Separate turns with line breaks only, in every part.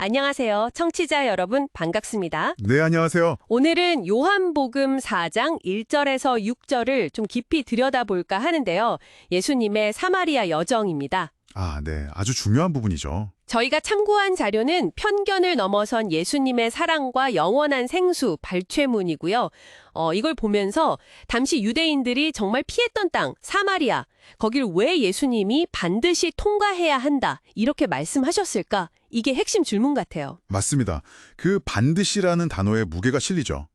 안녕하세요. 청취자 여러분 반갑습니다.
네, 안녕하세요.
오늘은 요한복음 4장 1절에서 6절을 좀 깊이 들여다볼까 하는데요. 예수님의 사마리아 여정입니다.
아, 네. 아주 중요한 부분이죠.
저희가 참고한 자료는 편견을 넘어선 예수님의 사랑과 영원한 생수 발췌문이고요. 어, 이걸 보면서 당시 유대인들이 정말 피했던 땅 사마리아 거길 왜 예수님이 반드시 통과해야 한다 이렇게 말씀하셨을까? 이게 핵심 질문 같아요.
맞습니다. 그 반드시라는 단어에 무게가 실리죠.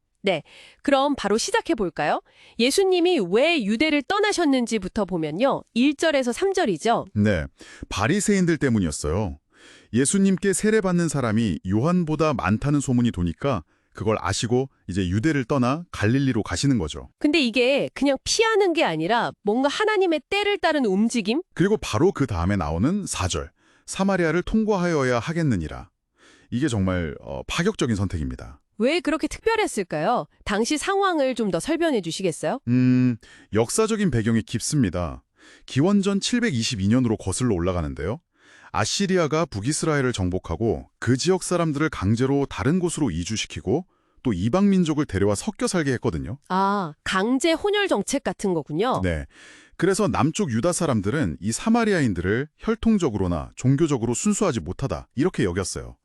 그럼 바로 시작해 볼까요? 예수님이 왜 유대를 떠나셨는지부터 보면요. 1절에서 3절이죠.
네. 바리새인들 때문이었어요. 예수님께 세례받는 사람이 요한보다 많다는 소문이 도니까 그걸 아시고 이제 유대를 떠나 갈릴리로 가시는 거죠.
근데 이게 그냥 피하는 게 아니라 뭔가 하나님의 때를 따른 움직임?
그리고 바로 그 다음에 나오는 4절. 사마리아를 통과하여야 하겠느니라. 이게 정말 어, 파격적인 선택입니다.
왜 그렇게 특별했을까요? 당시 상황을 좀 더 설명해 주시겠어요?
음, 역사적인 배경이 깊습니다. 기원전 722년으로 거슬러 올라가는데요. 아시리아가 북이스라엘을 정복하고 그 지역 사람들을 강제로 다른 곳으로 이주시키고 또 이방 민족을 데려와 섞여 살게 했거든요.
아, 강제 혼혈 정책 같은 거군요.
네. 그래서 남쪽 유다 사람들은 이 사마리아인들을 혈통적으로나 종교적으로 순수하지 못하다 이렇게 여겼어요.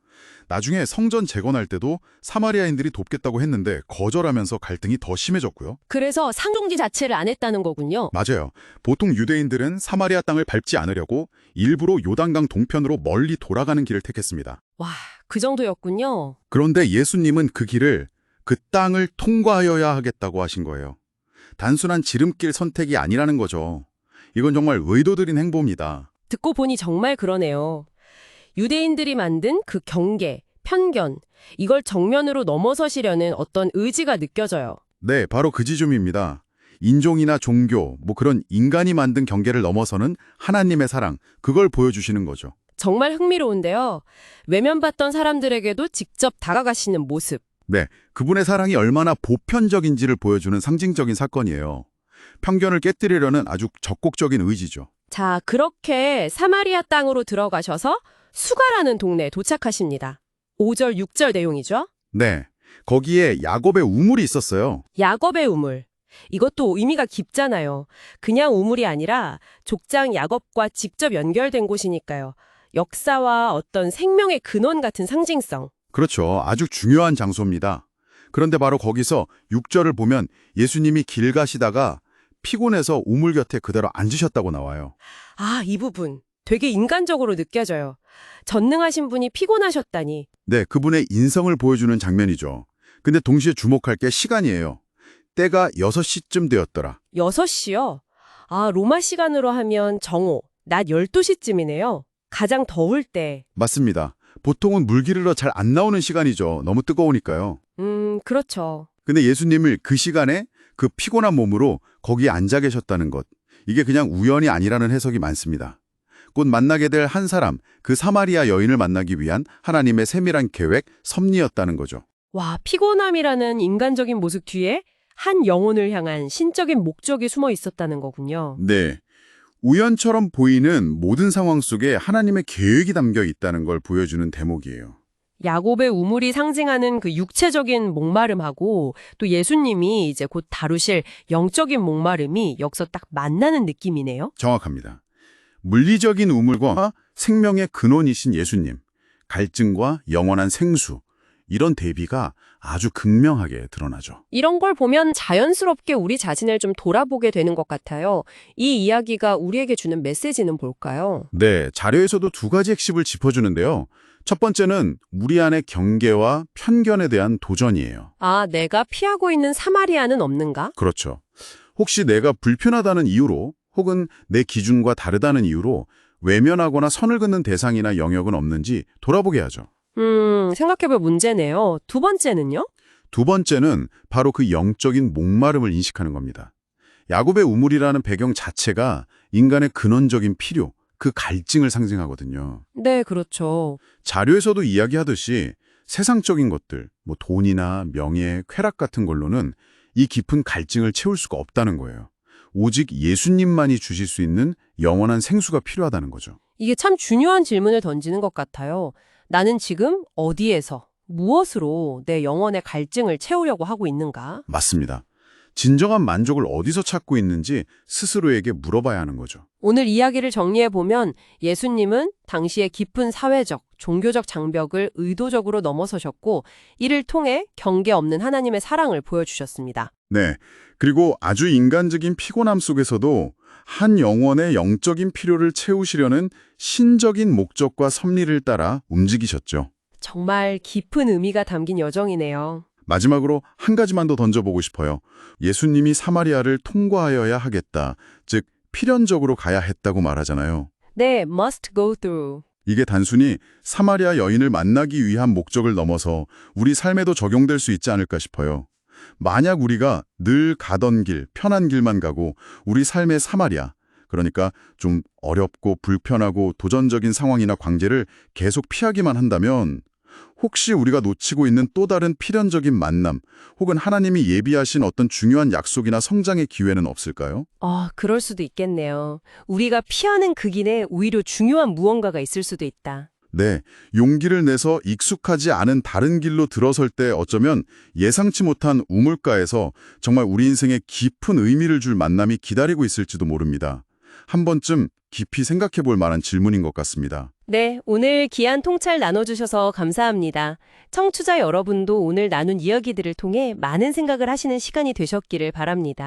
나중에 성전 재건할 때도 사마리아인들이 돕겠다고 했는데 거절하면서 갈등이 더 심해졌고요.
그래서 상종지 자체를 안 했다는 거군요.
맞아요. 보통 유대인들은 사마리아 땅을 밟지 않으려고 일부러 요단강 동편으로 멀리 돌아가는 길을 택했습니다.
와, 그 정도였군요.
그런데 예수님은 그 길을 그 땅을 통과하여야 하겠다고 하신 거예요. 단순한 지름길 선택이 아니라는 거죠. 이건 정말 의도들인 행보입니다.
듣고 보니 정말 그러네요. 유대인들이 만든 그 경계, 편견, 이걸 정면으로 넘어서시려는 어떤 의지가 느껴져요.
네, 바로 그 지점입니다. 인종이나 종교, 뭐 그런 인간이 만든 경계를 넘어서는 하나님의 사랑, 그걸 보여주시는 거죠.
정말 흥미로운데요. 외면받던 사람들에게도 직접 다가가시는 모습.
네, 그분의 사랑이 얼마나 보편적인지를 보여주는 상징적인 사건이에요. 편견을 깨뜨리려는 아주 적극적인 의지죠.
자, 그렇게 사마리아 땅으로 들어가셔서 수가라는 동네에 도착하십니다. 5절, 6절 내용이죠.
네, 거기에 야곱의 우물이 있었어요.
야곱의 우물. 이것도 의미가 깊잖아요. 그냥 우물이 아니라 족장 야곱과 직접 연결된 곳이니까요. 역사와 어떤 생명의 근원 같은 상징성.
그렇죠. 아주 중요한 장소입니다. 그런데 바로 거기서 6절을 보면 예수님이 길 가시다가 피곤해서 우물 곁에 그대로 앉으셨다고 나와요.
아, 이 부분. 되게 인간적으로 느껴져요. 전능하신 분이 피곤하셨다니.
네, 그분의 인성을 보여주는 장면이죠. 근데 동시에 주목할 게 시간이에요. 때가 6시쯤 되었더라.
6시요? 아, 로마 시간으로 하면 정오, 낮 12시쯤이네요. 가장 더울 때.
맞습니다. 보통은 물 기르러 잘 안 나오는 시간이죠. 너무 뜨거우니까요.
음, 그렇죠.
근데 예수님을 그 시간에 그 피곤한 몸으로 거기 앉아 계셨다는 것. 이게 그냥 우연이 아니라는 해석이 많습니다. 곧 만나게 될 한 사람, 그 사마리아 여인을 만나기 위한 하나님의 세밀한 계획, 섭리였다는 거죠.
와, 피곤함이라는 인간적인 모습 뒤에 한 영혼을 향한 신적인 목적이 숨어 있었다는 거군요.
네. 우연처럼 보이는 모든 상황 속에 하나님의 계획이 담겨 있다는 걸 보여주는 대목이에요.
야곱의 우물이 상징하는 그 육체적인 목마름하고 또 예수님이 이제 곧 다루실 영적인 목마름이 여기서 딱 만나는 느낌이네요.
정확합니다. 물리적인 우물과 생명의 근원이신 예수님, 갈증과 영원한 생수, 이런 대비가 아주 극명하게 드러나죠.
이런 걸 보면 자연스럽게 우리 자신을 좀 돌아보게 되는 것 같아요. 이 이야기가 우리에게 주는 메시지는 뭘까요?
네, 자료에서도 두 가지 핵심을 짚어주는데요. 첫 번째는 우리 안의 경계와 편견에 대한 도전이에요.
아, 내가 피하고 있는 사마리아는 없는가?
그렇죠. 혹시 내가 불편하다는 이유로 혹은 내 기준과 다르다는 이유로 외면하거나 선을 긋는 대상이나 영역은 없는지 돌아보게 하죠.
음, 생각해볼 문제네요. 두 번째는요?
두 번째는 바로 그 영적인 목마름을 인식하는 겁니다. 야곱의 우물이라는 배경 자체가 인간의 근원적인 필요, 그 갈증을 상징하거든요.
네, 그렇죠.
자료에서도 이야기하듯이 세상적인 것들, 뭐 돈이나 명예, 쾌락 같은 걸로는 이 깊은 갈증을 채울 수가 없다는 거예요. 오직 예수님만이 주실 수 있는 영원한 생수가 필요하다는 거죠.
이게 참 중요한 질문을 던지는 것 같아요. 나는 지금 어디에서, 무엇으로 내 영혼의 갈증을 채우려고 하고 있는가?
맞습니다. 진정한 만족을 어디서 찾고 있는지 스스로에게 물어봐야 하는 거죠.
오늘 이야기를 정리해보면 예수님은 당시의 깊은 사회적, 종교적 장벽을 의도적으로 넘어서셨고 이를 통해 경계 없는 하나님의 사랑을 보여주셨습니다.
네. 그리고 아주 인간적인 피곤함 속에서도 한 영혼의 영적인 필요를 채우시려는 신적인 목적과 섭리를 따라 움직이셨죠.
정말 깊은 의미가 담긴 여정이네요.
마지막으로 한 가지만 더 던져보고 싶어요. 예수님이 사마리아를 통과하여야 하겠다. 즉, 필연적으로 가야 했다고 말하잖아요.
네, must go through.
이게 단순히 사마리아 여인을 만나기 위한 목적을 넘어서 우리 삶에도 적용될 수 있지 않을까 싶어요. 만약 우리가 늘 가던 길, 편한 길만 가고 우리 삶의 사마리아, 그러니까 좀 어렵고 불편하고 도전적인 상황이나 관계를 계속 피하기만 한다면 혹시 우리가 놓치고 있는 또 다른 필연적인 만남 혹은 하나님이 예비하신 어떤 중요한 약속이나 성장의 기회는 없을까요?
아, 그럴 수도 있겠네요. 우리가 피하는 그 길에 오히려 중요한 무언가가 있을 수도 있다.
네, 용기를 내서 익숙하지 않은 다른 길로 들어설 때 어쩌면 예상치 못한 우물가에서 정말 우리 인생에 깊은 의미를 줄 만남이 기다리고 있을지도 모릅니다. 한 번쯤 깊이 생각해 볼 만한 질문인 것 같습니다.
네, 오늘 귀한 통찰 나눠주셔서 감사합니다. 청취자 여러분도 오늘 나눈 이야기들을 통해 많은 생각을 하시는 시간이 되셨기를 바랍니다.